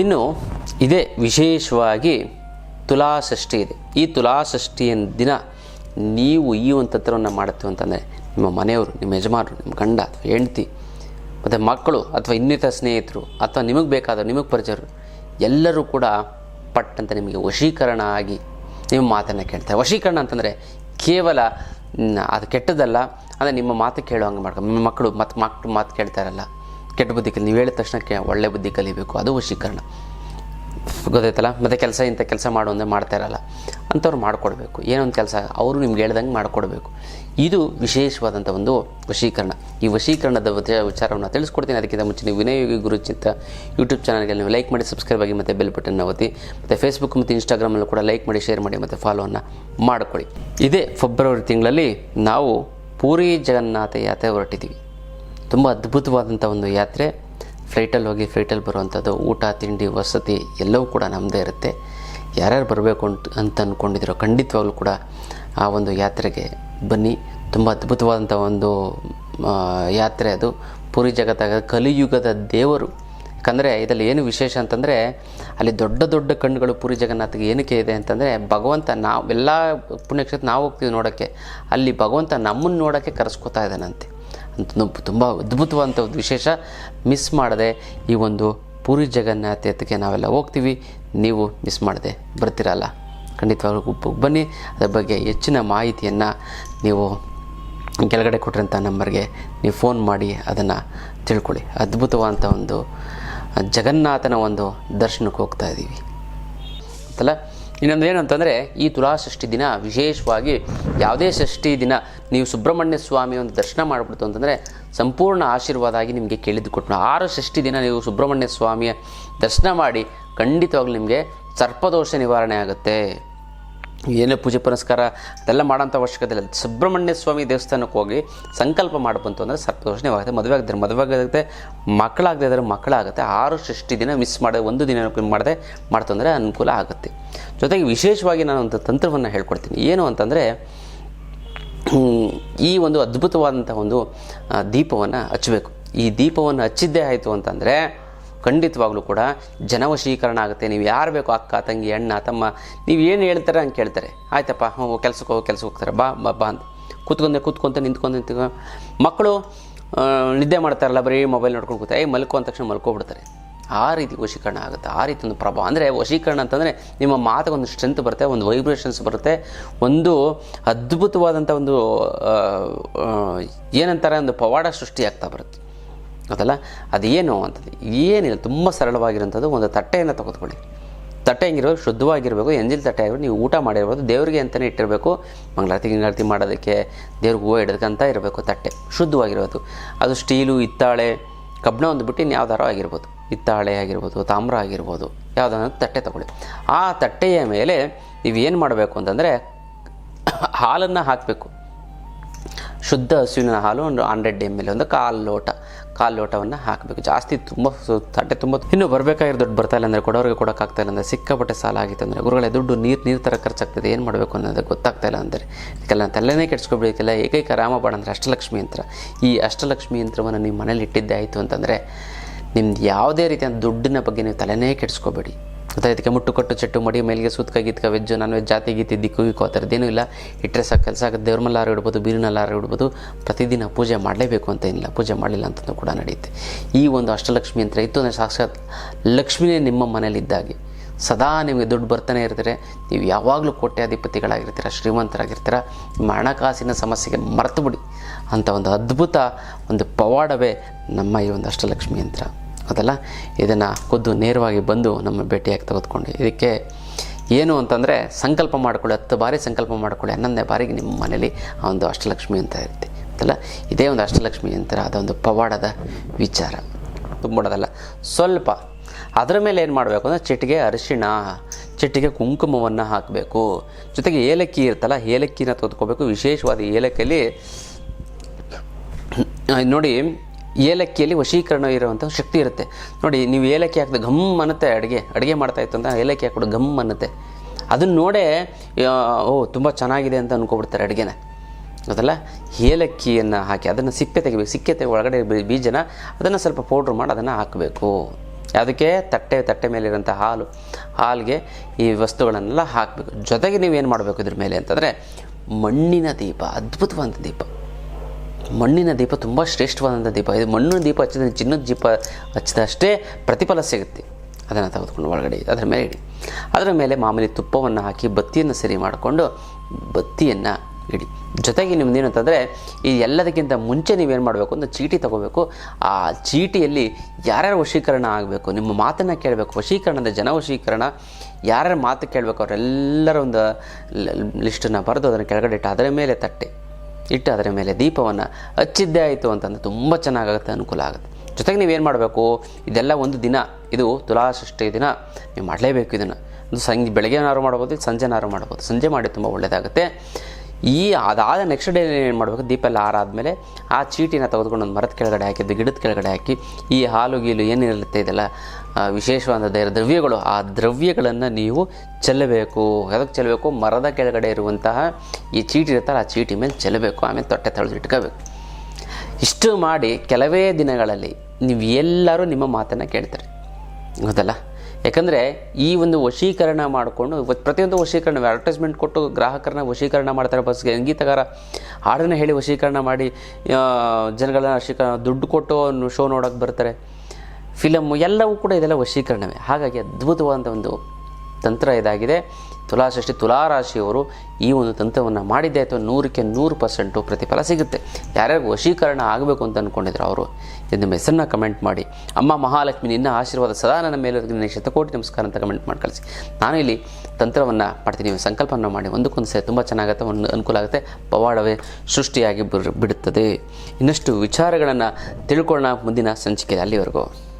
ಇನ್ನು ಇದೇ ವಿಶೇಷವಾಗಿ ತುಲಾಷಷ್ಠಿ ಇದೆ. ಈ ತುಲಾಷಷ್ಠಿಯ ದಿನ ನೀವು ಈ ಒಂದು ತಂತ್ರವನ್ನು ಮಾಡುತ್ತೀವಿ ಅಂತಂದರೆ ನಿಮ್ಮ ಮನೆಯವರು, ನಿಮ್ಮ ಯಜಮಾನರು, ನಿಮ್ಮ ಗಂಡ ಅಥವಾ ಹೆಂಡತಿ ಮತ್ತು ಮಕ್ಕಳು ಅಥವಾ ಇನ್ನಿತರ ಸ್ನೇಹಿತರು ಅಥವಾ ನಿಮಗೆ ಬೇಕಾದ ನಿಮಗೆ ಪರಿಚಯರು ಎಲ್ಲರೂ ಕೂಡ ಪಟ್ಟಂತ ನಿಮಗೆ ವಶೀಕರಣ ಆಗಿ ನಿಮ್ಮ ಮಾತನ್ನು ಕೇಳ್ತಾರೆ. ವಶೀಕರಣ ಅಂತಂದರೆ ಕೇವಲ ಅದು ಕೆಟ್ಟದಲ್ಲ ಅಂದರೆ ನಿಮ್ಮ ಮಾತು ಕೇಳೋ ಹಂಗೆ ಮಾಡ್ಕೊ, ನಿಮ್ಮ ಮಕ್ಕಳು ಮತ್ತು ಮಕ್ಕಳು ಮಾತು ಕೇಳ್ತಾರಲ್ಲ ಕೆಟ್ಟ ಬುದ್ಧಿ ಕಲಿ, ನೀವು ಹೇಳಿದ ತಕ್ಷಣಕ್ಕೆ ಒಳ್ಳೆ ಬುದ್ಧಿ ಕಲಿಬೇಕು, ಅದು ವಶೀಕರಣ. ಗೊತ್ತಾಯ್ತಲ್ಲ? ಮತ್ತು ಕೆಲಸ ಇಂಥ ಕೆಲಸ ಮಾಡು ಅಂದರೆ ಮಾಡ್ತಾ ಇರಲ್ಲ. ಅಂಥವ್ರು ಮಾಡಿಕೊಡ್ಬೇಕು. ಏನೊಂದು ಕೆಲಸ ಅವರು ನಿಮ್ಗೆ ಹೇಳ್ದಂಗೆ ಮಾಡಿಕೊಡ್ಬೇಕು. ಇದು ವಿಶೇಷವಾದಂಥ ಒಂದು ವಶೀಕರಣ. ಈ ವಶೀಕರಣದ ವಿಚ- ವಿಚಾರವನ್ನು ತಿಳಿಸ್ಕೊಡ್ತೀನಿ. ಅದಕ್ಕಿಂತ ಮುಂಚೆ ನೀವು ವಿನಯೋಗಿ ಗುರುಚಿಂತ ಯೂಟ್ಯೂಬ್ ಚಾನಲ್ಗೆ ನೀವು ಲೈಕ್ ಮಾಡಿ ಸಬ್ಸ್ಕ್ರೈಬ್ ಆಗಿ ಮತ್ತು ಬೆಲ್ ಬಟನ್ ಒತ್ತಿ, ಮತ್ತು ಫೇಸ್ಬುಕ್ ಮತ್ತು ಇನ್ಸ್ಟಾಗ್ರಾಮಲ್ಲೂ ಕೂಡ ಲೈಕ್ ಮಾಡಿ ಶೇರ್ ಮಾಡಿ, ಮತ್ತು ಫಾಲೋವನ್ನು ಮಾಡಿಕೊಳ್ಳಿ. ಇದೇ ಫೆಬ್ರವರಿ ತಿಂಗಳಲ್ಲಿ ನಾವು ಪೂರಿ ಜಗನ್ನಾಥ ಯಾತ್ರೆ ಹೊರಟಿದ್ದೀವಿ. ತುಂಬ ಅದ್ಭುತವಾದಂಥ ಒಂದು ಯಾತ್ರೆ. ಫ್ಲೈಟಲ್ಲಿ ಹೋಗಿ ಫ್ಲೈಟಲ್ಲಿ ಬರುವಂಥದ್ದು ಊಟ, ತಿಂಡಿ, ವಸತಿ ಎಲ್ಲವೂ ಕೂಡ ನಮ್ಮದೇ ಇರುತ್ತೆ. ಯಾರ್ಯಾರು ಬರಬೇಕು ಅಂತ ಅಂದ್ಕೊಂಡಿದ್ದೀರೋ ಖಂಡಿತವಾಗ್ಲೂ ಕೂಡ ಆ ಒಂದು ಯಾತ್ರೆಗೆ ಬನ್ನಿ. ತುಂಬ ಅದ್ಭುತವಾದಂಥ ಒಂದು ಯಾತ್ರೆ ಅದು. ಪುರಿ ಜಗತ್ತಾಗ ಕಲಿಯುಗದ ದೇವರು. ಯಾಕಂದರೆ ಇದರಲ್ಲಿ ಏನು ವಿಶೇಷ ಅಂತಂದರೆ ಅಲ್ಲಿ ದೊಡ್ಡ ದೊಡ್ಡ ಕಣ್ಣುಗಳು ಪುರಿ ಜಗನ್ನಾಥಗೆ ಏನಕ್ಕೆ ಇದೆ ಅಂತಂದರೆ ಭಗವಂತ ನಾವು, ಎಲ್ಲ ಪುಣ್ಯಕ್ಷೇತ್ರ ನಾವು ಹೋಗ್ತೀವಿ ನೋಡೋಕ್ಕೆ. ಅಲ್ಲಿ ಭಗವಂತ ನಮ್ಮನ್ನು ನೋಡೋಕ್ಕೆ ಕರೆಸ್ಕೊತಾ ಇದ್ದಾನಂತೆ. ತುಂಬ ಅದ್ಭುತವಾದಂಥ ಒಂದು ವಿಶೇಷ ಮಿಸ್ ಮಾಡದೆ ಈ ಒಂದು ಪೂರಿ ಜಗನ್ನಾಥಕ್ಕೆ ನಾವೆಲ್ಲ ಹೋಗ್ತೀವಿ. ನೀವು ಮಿಸ್ ಮಾಡದೆ ಬರ್ತೀರಲ್ಲ ಖಂಡಿತವಾಗ್ಲೂ ಬನ್ನಿ. ಅದರ ಬಗ್ಗೆ ಹೆಚ್ಚಿನ ಮಾಹಿತಿಯನ್ನು ನೀವು ಕೆಳಗಡೆ ಕೊಟ್ಟಿರೋಂಥ ನಂಬರ್ಗೆ ನೀವು ಫೋನ್ ಮಾಡಿ ಅದನ್ನು ತಿಳ್ಕೊಳ್ಳಿ. ಅದ್ಭುತವಾದಂಥ ಒಂದು ಜಗನ್ನಾಥನ ಒಂದು ದರ್ಶನಕ್ಕೆ ಹೋಗ್ತಾ ಇದ್ದೀವಿ ಅಂತಲ್ಲ ಇನ್ನೊಂದು ಏನಂತಂದರೆ, ಈ ತುಲಾಷಷ್ಠಿ ದಿನ ವಿಶೇಷವಾಗಿ ಯಾವುದೇ ಷಷ್ಠಿ ದಿನ ನೀವು ಸುಬ್ರಹ್ಮಣ್ಯ ಸ್ವಾಮಿ ಒಂದು ದರ್ಶನ ಮಾಡಿಬಿಡ್ತು ಅಂತಂದರೆ ಸಂಪೂರ್ಣ ಆಶೀರ್ವಾದ ಆಗಿ ನಿಮಗೆ ಕೇಳಿದ್ದು ಆರು ಷಷ್ಠಿ ದಿನ ನೀವು ಸುಬ್ರಹ್ಮಣ್ಯ ಸ್ವಾಮಿಯ ದರ್ಶನ ಮಾಡಿ ಖಂಡಿತವಾಗ್ಲೂ ನಿಮಗೆ ಸರ್ಪದೋಷ ನಿವಾರಣೆ ಆಗುತ್ತೆ. ಏನೇ ಪೂಜೆ ಪುನಸ್ಕಾರ ಅದೆಲ್ಲ ಮಾಡೋಂಥ ಅವಶ್ಯಕತೆ ಇಲ್ಲ. ಸುಬ್ರಹ್ಮಣ್ಯ ಸ್ವಾಮಿ ದೇವಸ್ಥಾನಕ್ಕೆ ಹೋಗಿ ಸಂಕಲ್ಪ ಮಾಡ್ಬಂತು ಅಂದರೆ ಸರ್ಪದೋಷ ಮದುವೆ ಆಗಿದ್ರೆ ಮದುವೆ ಆಗುತ್ತೆ ಮಕ್ಕಳಾಗದೇ ಇದ್ದರೆ ಮಕ್ಕಳಾಗುತ್ತೆ. ಆರು ಷಷ್ಟಿ ದಿನ ಮಿಸ್ ಮಾಡದೆ ಒಂದು ದಿನ ಮಾಡದೆ ಮಾಡ್ತು ಅಂದರೆ ಅನುಕೂಲ ಆಗುತ್ತೆ. ಜೊತೆಗೆ ವಿಶೇಷವಾಗಿ ನಾನು ಒಂದು ತಂತ್ರವನ್ನು ಹೇಳ್ಕೊಡ್ತೀನಿ. ಏನು ಅಂತಂದರೆ ಈ ಒಂದು ಅದ್ಭುತವಾದಂಥ ಒಂದು ದೀಪವನ್ನು ಹಚ್ಚಬೇಕು. ಈ ದೀಪವನ್ನು ಹಚ್ಚಿದ್ದೇ ಆಯಿತು ಅಂತಂದರೆ ಖಂಡಿತವಾಗ್ಲೂ ಕೂಡ ಜನವಶೀಕರಣ ಆಗುತ್ತೆ. ನೀವು ಯಾರು ಬೇಕೋ, ಅಕ್ಕ, ತಂಗಿ, ಅಣ್ಣ, ತಮ್ಮ, ನೀವು ಏನು ಹೇಳ್ತಾರೆ ಹಂಗೆ ಕೇಳ್ತಾರೆ. ಆಯ್ತಪ್ಪ ಹ್ಞೂ ಕೆಲ್ಸಕ್ಕೆ ಹೋಗಿ, ಕೆಲ್ಸಕ್ಕೆ ಹೋಗ್ತಾರೆ. ಬಾ ಬಾ ಬಾ ಅಂತ. ಕೂತ್ಕೊಂಡೆ ಕೂತ್ಕೊಂತ ನಿಂತ್ಕೊಂಡು ನಿಂತ್ಕೊ ಮಕ್ಕಳು ನಿದ್ದೆ ಮಾಡ್ತಾರಲ್ಲ, ಬರೀ ಮೊಬೈಲ್ ನೋಡ್ಕೊಂಡು ಕೂತಾರೆ ಏ ಮಲ್ಕೋ ಅಂದ ತಕ್ಷಣ ಮಲ್ಕೊಬಿಡ್ತಾರೆ. ಆ ರೀತಿ ವಶೀಕರಣ ಆಗುತ್ತೆ. ಆ ರೀತಿ ಒಂದು ಪ್ರಭಾವ. ಅಂದರೆ ವಶೀಕರಣ ಅಂತಂದರೆ ನಿಮ್ಮ ಮಾತಿಗೆ ಒಂದು ಸ್ಟ್ರೆಂತ್ ಬರುತ್ತೆ, ಒಂದು ವೈಬ್ರೇಷನ್ಸ್ ಬರುತ್ತೆ. ಒಂದು ಅದ್ಭುತವಾದಂಥ ಒಂದು ಏನಂತಾರೆ, ಒಂದು ಪವಾಡ ಸೃಷ್ಟಿಯಾಗ್ತಾ ಬರುತ್ತೆ. ಅದಲ್ಲ ಅದೇನು ಅಂತದ್ದು? ಏನಿಲ್ಲ, ತುಂಬ ಸರಳವಾಗಿರೋಂಥದ್ದು ಒಂದು ತಟ್ಟೆಯನ್ನು ತೆಗೆದುಕೊಳ್ಳಿ. ತಟ್ಟೆ ಹೆಂಗಿರ್ಬೇಕು? ಶುದ್ಧವಾಗಿರಬೇಕು. ಎಂಜಿಲ್ ತಟ್ಟೆ ಆಗಿರ್ಬೇಕು. ನೀವು ಊಟ ಮಾಡಿರ್ಬೋದು. ದೇವರಿಗೆ ಅಂತಲೇ ಇಟ್ಟಿರಬೇಕು. ಮಂಗಳಾರತಿ ಗಿಂಗಾರತಿ ಮಾಡೋದಕ್ಕೆ ದೇವ್ರಿಗೆ ಹೂವು ಇಡೋದಕ್ಕಂತ ಇರಬೇಕು ತಟ್ಟೆ. ಶುದ್ಧವಾಗಿರೋದು. ಅದು ಸ್ಟೀಲು, ಹಿತ್ತಾಳೆ, ಕಬ್ಬಣ ಒಂದು ಬಿಟ್ಟು ಇನ್ಯಾವ್ದಾರೋ ಆಗಿರ್ಬೋದು. ಹಿತ್ತಾಳೆ ಆಗಿರ್ಬೋದು, ತಾಮ್ರ ಆಗಿರ್ಬೋದು. ಯಾವುದಾದ್ರು ತಟ್ಟೆ ತಗೊಳ್ಳಿ. ಆ ತಟ್ಟೆಯ ಮೇಲೆ ನೀವು ಏನು ಮಾಡಬೇಕು ಅಂತಂದರೆ ಹಾಲನ್ನು ಹಾಕಬೇಕು. ಶುದ್ಧ ಹಸುವಿನ ಹಾಲು ಒಂದು ಹಂಡ್ರೆಡ್ ಎಂ ಎಲ್ ಒಂದು ಕಾಲು ಲೋಟ. ಕಾಲು ಲೋಟವನ್ನು ಹಾಕಬೇಕು. ಜಾಸ್ತಿ ತುಂಬ ತಟ್ಟೆ ತುಂಬ ಇನ್ನೂ ಬರಬೇಕಾಗಿರೋ ದುಡ್ಡು ಬರ್ತಾ ಇಲ್ಲ ಅಂದರೆ ಕೊಡೋರಿಗೆ ಕೊಡೋಕ್ಕಾಗ್ತಾ ಇಲ್ಲ ಅಂದರೆ ಸಿಕ್ಕಾಪಟ್ಟೆ ಸಾಲ ಆಗಿತ್ತು ಅಂದರೆ ಗುರುಗಳೇ, ದುಡ್ಡು ನೀರು ನೀರು ಥರ ಖರ್ಚಾಗ್ತದೆ. ಏನು ಮಾಡಬೇಕು ಅನ್ನೋದು ಗೊತ್ತಾಗ್ತಾ ಇಲ್ಲ ಅಂದರೆ. ಇದಕ್ಕೆಲ್ಲ ತಲೆನೇ ಕೆಡ್ಸ್ಕೊಬಿಡೋಕ್ಕೆಲ್ಲ ಏಕೈಕ ರಾಮಬಾಣ ಅಂದರೆ ಅಷ್ಟಲಕ್ಷ್ಮಿ ಯಂತ್ರ. ಈ ಅಷ್ಟಲಕ್ಷ್ಮಿ ಯಂತ್ರವನ್ನು ನಿಮ್ಮ ಮನೇಲಿ ಇಟ್ಟಿದ್ದೆ ಆಯಿತು ಅಂತಂದರೆ ನಿಮ್ದು ಯಾವುದೇ ರೀತಿಯ ದುಡ್ಡಿನ ಬಗ್ಗೆ ನೀವು ತಲೆನೇ ಕೆಡಿಸ್ಕೋಬೇಡಿ. ಗೊತ್ತಾ ಇದಕ್ಕೆ ಮುಟ್ಟು ಕೊಟ್ಟು ಚೆಟ್ಟು ಮಡಿ, ಮೇಲಿಗೆ ಸೂತ್ಕ ಗೀತ್ಕ ವೆಜ್ಜು ನಾನ್ ವೆಜ್ ಜಾತಿ ಗೀತಿ ದಿಕ್ಕು ಗಿಕ್ಕು ಆ ಥರದ್ದೇನೂ ಇಲ್ಲ. ಇಟ್ಟರೆ ಸಾಕು, ಕೆಲಸ ದೇವ್ರ ಮಲ್ಲಾರು ಇಡ್ಬೋದು ಬೀರಿನಲ್ಲಾರು ಇಡ್ಬೋದು. ಪ್ರತಿದಿನ ಪೂಜೆ ಮಾಡಲೇಬೇಕು ಅಂತ ಏನಿಲ್ಲ. ಪೂಜೆ ಮಾಡಲಿಲ್ಲ ಅಂತಂದು ಕೂಡ ನಡೆಯುತ್ತೆ. ಈ ಒಂದು ಅಷ್ಟಲಕ್ಷ್ಮಿ ಯಂತ್ರ ಇತ್ತು. ಅಂದರೆ ಸಾಕ್ಷಾತ್ ಲಕ್ಷ್ಮಿನೇ ನಿಮ್ಮ ಮನೇಲಿದ್ದಾಗೆ ಸದಾ ನಿಮಗೆ ದುಡ್ಡು ಬರ್ತಾನೆ ಇರ್ತಾರೆ. ನೀವು ಯಾವಾಗಲೂ ಕೋಟ್ಯಾಧಿಪತಿಗಳಾಗಿರ್ತೀರ, ಶ್ರೀಮಂತರಾಗಿರ್ತೀರ. ನಿಮ್ಮ ಹಣಕಾಸಿನ ಸಮಸ್ಯೆಗೆ ಮರೆತು ಬಿಡಿ. ಅಂಥ ಒಂದು ಅದ್ಭುತ ಒಂದು ಪವಾಡವೇ ನಮ್ಮ ಈ ಒಂದು ಅಷ್ಟಲಕ್ಷ್ಮಿ ಯಂತ್ರ. ಅದಲ್ಲ? ಇದನ್ನು ಖುದ್ದು ನೇರವಾಗಿ ಬಂದು ನಮ್ಮ ಭೇಟಿಯಾಗಿ ತೆಗೆದುಕೊಂಡು. ಇದಕ್ಕೆ ಏನು ಅಂತಂದರೆ, ಸಂಕಲ್ಪ ಮಾಡಿಕೊಳ್ಳಿ, ಹತ್ತು ಬಾರಿ ಸಂಕಲ್ಪ ಮಾಡಿಕೊಳ್ಳಿ. ಹನ್ನೊಂದನೇ ಬಾರಿಗೆ ನಿಮ್ಮ ಮನೇಲಿ ಆ ಒಂದು ಅಷ್ಟಲಕ್ಷ್ಮಿ ಅಂತ ಇರುತ್ತೆ. ಅಂತಲ್ಲ ಇದೇ ಒಂದು ಅಷ್ಟಲಕ್ಷ್ಮಿ ಅಂತಾರೆ ಅದೊಂದು ಪವಾಡದ ವಿಚಾರ. ತುಂಬಿಡೋದಲ್ಲ ಸ್ವಲ್ಪ ಅದರ ಮೇಲೆ ಏನು ಮಾಡಬೇಕು ಅಂದರೆ, ಚಿಟಿಗೆ ಅರಿಶಿಣ, ಚಿಟಿಗೆ ಕುಂಕುಮವನ್ನು ಹಾಕಬೇಕು. ಜೊತೆಗೆ ಏಲಕ್ಕಿ ಇರ್ತಲ್ಲ ಏಲಕ್ಕಿನ ತೆಗೆದುಕೋಬೇಕು. ವಿಶೇಷವಾದ ಏಲಕ್ಕಿಯಲ್ಲಿ ನೋಡಿ ಏಲಕ್ಕಿಯಲ್ಲಿ ವಶೀಕರಣ ಇರುವಂಥ ಶಕ್ತಿ ಇರುತ್ತೆ. ನೋಡಿ, ನೀವು ಏಲಕ್ಕಿ ಹಾಕಿದ ಘಮ್ ಅನ್ನತ್ತೆ ಅಡುಗೆ. ಅಡುಗೆ ಮಾಡ್ತಾ ಇತ್ತು ಅಂತ ಏಲಕ್ಕಿ ಹಾಕ್ಬಿಟ್ಟು ಘಮ್ ಅನ್ನತ್ತೆ. ಅದನ್ನು ನೋಡೇ ಓ, ತುಂಬ ಚೆನ್ನಾಗಿದೆ ಅಂತ ಅಂದ್ಕೊಬಿಡ್ತಾರೆ ಅಡುಗೆನ. ಅದಲ್ಲ ಏಲಕ್ಕಿಯನ್ನು ಹಾಕಿ ಅದನ್ನು ಸಿಪ್ಪೆ ತೆಗಿಬೇಕು. ಸಿಕ್ಕೆ ತೆಗೆ ಒಳಗಡೆ ಬೀಜನ ಅದನ್ನು ಸ್ವಲ್ಪ ಪೌಡ್ರ್ ಮಾಡಿ ಅದನ್ನು ಹಾಕಬೇಕು. ಅದಕ್ಕೆ ತಟ್ಟೆ ತಟ್ಟೆ ಮೇಲಿರೋಂಥ ಹಾಲು. ಹಾಲಿಗೆ ಈ ವಸ್ತುಗಳನ್ನೆಲ್ಲ ಹಾಕಬೇಕು. ಜೊತೆಗೆ ನೀವೇನು ಮಾಡಬೇಕು ಇದ್ರ ಮೇಲೆ ಅಂತಂದರೆ ಮಣ್ಣಿನ ದೀಪ ಅದ್ಭುತವಾದ ದೀಪ. ಮಣ್ಣಿನ ದೀಪ ತುಂಬ ಶ್ರೇಷ್ಠವಾದಂಥ ದೀಪ. ಇದು ಮಣ್ಣಿನ ದೀಪ ಹಚ್ಚಿದ ಚಿನ್ನದ ದೀಪ ಹಚ್ಚಿದಷ್ಟೇ ಪ್ರತಿಫಲ ಸಿಗುತ್ತೆ. ಅದನ್ನು ತೆಗೆದುಕೊಂಡು ಒಳಗಡೆ ಅದರ ಮೇಲೆ ಇಡಿ. ಅದರ ಮೇಲೆ ಮಾಮೂಲಿ ತುಪ್ಪವನ್ನು ಹಾಕಿ ಬತ್ತಿಯನ್ನು ಸರಿ ಮಾಡಿಕೊಂಡು ಬತ್ತಿಯನ್ನು ಇಡಿ. ಜೊತೆಗೆ ನಿಮ್ದು ಅಂತಂದರೆ ಈ ಎಲ್ಲದಕ್ಕಿಂತ ಮುಂಚೆ ನೀವೇನು ಮಾಡಬೇಕು ಅಂತ ಚೀಟಿ ತಗೋಬೇಕು. ಆ ಚೀಟಿಯಲ್ಲಿ ಯಾರ್ಯಾರು ವಶೀಕರಣ ಆಗಬೇಕು, ನಿಮ್ಮ ಮಾತನ್ನು ಕೇಳಬೇಕು, ವಶೀಕರಣದ ಜನ ವಶೀಕರಣ, ಯಾರ್ಯಾರ ಮಾತು ಕೇಳಬೇಕು, ಅವರೆಲ್ಲರ ಒಂದು ಲಿಸ್ಟನ್ನು ಬರೆದು ಅದನ್ನು ಕೆಳಗಡೆ ಇಟ್ಟು ಅದರ ಮೇಲೆ ತಟ್ಟೆ. ಇಟ್ಟು ಅದರ ಮೇಲೆ ದೀಪವನ್ನು ಹಚ್ಚಿದ್ದೇ ಆಯಿತು ಅಂತಂದರೆ ತುಂಬ ಚೆನ್ನಾಗಾಗುತ್ತೆ, ಅನುಕೂಲ ಆಗುತ್ತೆ. ಜೊತೆಗೆ ನೀವೇನು ಮಾಡಬೇಕು? ಇದೆಲ್ಲ ಒಂದು ದಿನ. ಇದು ತುಲಾಷಷ್ಠಿ ದಿನ. ನೀವು ಮಾಡಲೇಬೇಕು ಇದನ್ನು. ಒಂದು ಸಂಜೆ ಬೆಳಗ್ಗೆನಾರು ಮಾಡ್ಬೋದು ಸಂಜೆನಾರು ಮಾಡ್ಬೋದು. ಸಂಜೆ ಮಾಡಿ ತುಂಬ ಒಳ್ಳೆಯದಾಗುತ್ತೆ ಈ ಅದಾದ ನೆಕ್ಸ್ಟ್ ಡೇ ಏನು ಮಾಡಬೇಕು? ದೀಪ ಎಲ್ಲ ಆರಾದಮೇಲೆ ಆ ಚೀಟಿನ ತೆಗೆದುಕೊಂಡು ಒಂದು ಮರದ ಕೆಳಗಡೆ ಹಾಕಿದ್ದು ಗಿಡದ ಕೆಳಗಡೆ ಹಾಕಿ, ಈ ಹಾಲು, ಗೀಲು ಏನಿರುತ್ತೆ ಇದೆಲ್ಲ ವಿಶೇಷವಾದ ದೈರ ದ್ರವ್ಯಗಳು. ಆ ದ್ರವ್ಯಗಳನ್ನು ನೀವು ಚೆಲ್ಲಬೇಕು. ಅದಕ್ಕೆ ಚೆಲ್ಲಬೇಕು? ಮರದ ಕೆಳಗಡೆ ಇರುವಂತಹ ಈ ಚೀಟಿ ಇರುತ್ತಲ್ಲ, ಆ ಚೀಟಿ ಮೇಲೆ ಚೆಲ್ಲಬೇಕು. ಆಮೇಲೆ ತೊಟ್ಟೆ ತಳೆದು ಇಟ್ಕೋಬೇಕು. ಇಷ್ಟು ಮಾಡಿ ಕೆಲವೇ ದಿನಗಳಲ್ಲಿ ನೀವು ಎಲ್ಲರೂ ನಿಮ್ಮ ಮಾತನ್ನು ಕೇಳ್ತಾರೆ. ಹೌದಲ್ಲ ಯಾಕಂದರೆ ಈ ಒಂದು ವಶೀಕರಣ ಮಾಡಿಕೊಂಡು ಪ್ರತಿಯೊಂದು ವಶೀಕರಣ ಅಡ್ವರ್ಟೈಸ್ಮೆಂಟ್ ಕೊಟ್ಟು ಗ್ರಾಹಕರನ್ನ ವಶೀಕರಣ ಮಾಡ್ತಾರೆ ಬಸ್ಗೆ ಸಂಗೀತಗಾರ ಹಾಡನ್ನು ಹೇಳಿ ವಶೀಕರಣ ಮಾಡಿ ಜನಗಳನ್ನ ವಶೀಕರಣ, ದುಡ್ಡು ಕೊಟ್ಟು ಶೋ ನೋಡೋಕ್ಕೆ ಬರ್ತಾರೆ. ಫಿಲಮ್ ಎಲ್ಲವೂ ಕೂಡ ಇದೆಲ್ಲ ವಶೀಕರಣವೇ. ಹಾಗಾಗಿ ಅದ್ಭುತವಾದ ಒಂದು ತಂತ್ರ ಇದಾಗಿದೆ. ತುಲಾಷಷ್ಠಿ ತುಲಾರಾಶಿಯವರು ಈ ಒಂದು ತಂತ್ರವನ್ನು ಮಾಡಿದ್ದೆ ಅಥವಾ ನೂರಕ್ಕೆ ನೂರು ಪರ್ಸೆಂಟು ಪ್ರತಿಫಲ ಸಿಗುತ್ತೆ. ಯಾರ್ಯಾರು ವಶೀಕರಣ ಆಗಬೇಕು ಅಂತ ಅಂದ್ಕೊಂಡಿದ್ರು ಅವರು ನಿಮ್ಮ ಹೆಸರನ್ನ ಕಮೆಂಟ್ ಮಾಡಿ. ಅಮ್ಮ ಮಹಾಲಕ್ಷ್ಮಿ, ನಿನ್ನ ಆಶೀರ್ವಾದ ಸದಾ ನನ್ನ ಮೇಲೆ ನಿನ್ನ ಶತಕೋಟಿ ನಮಸ್ಕಾರ ಅಂತ ಕಮೆಂಟ್ ಮಾಡಿ ಕಳಿಸಿ. ನಾನು ಇಲ್ಲಿ ತಂತ್ರವನ್ನು ಮಾಡ್ತೀನಿ, ನೀವು ಸಂಕಲ್ಪವನ್ನು ಮಾಡಿ. ಒಂದಕ್ಕೊಂದು ಸೇ ತುಂಬ ಚೆನ್ನಾಗುತ್ತೆ, ಒಂದು ಅನುಕೂಲ ಆಗುತ್ತೆ. ಪವಾಡವೇ ಸೃಷ್ಟಿಯಾಗಿ ಬಿಡ್- ಬಿಡುತ್ತದೆ. ಇನ್ನಷ್ಟು ವಿಚಾರಗಳನ್ನು ತಿಳ್ಕೊಳ್ಳೋಣ ಮುಂದಿನ ಸಂಚಿಕೆ ಅಲ್ಲಿವರೆಗೂ.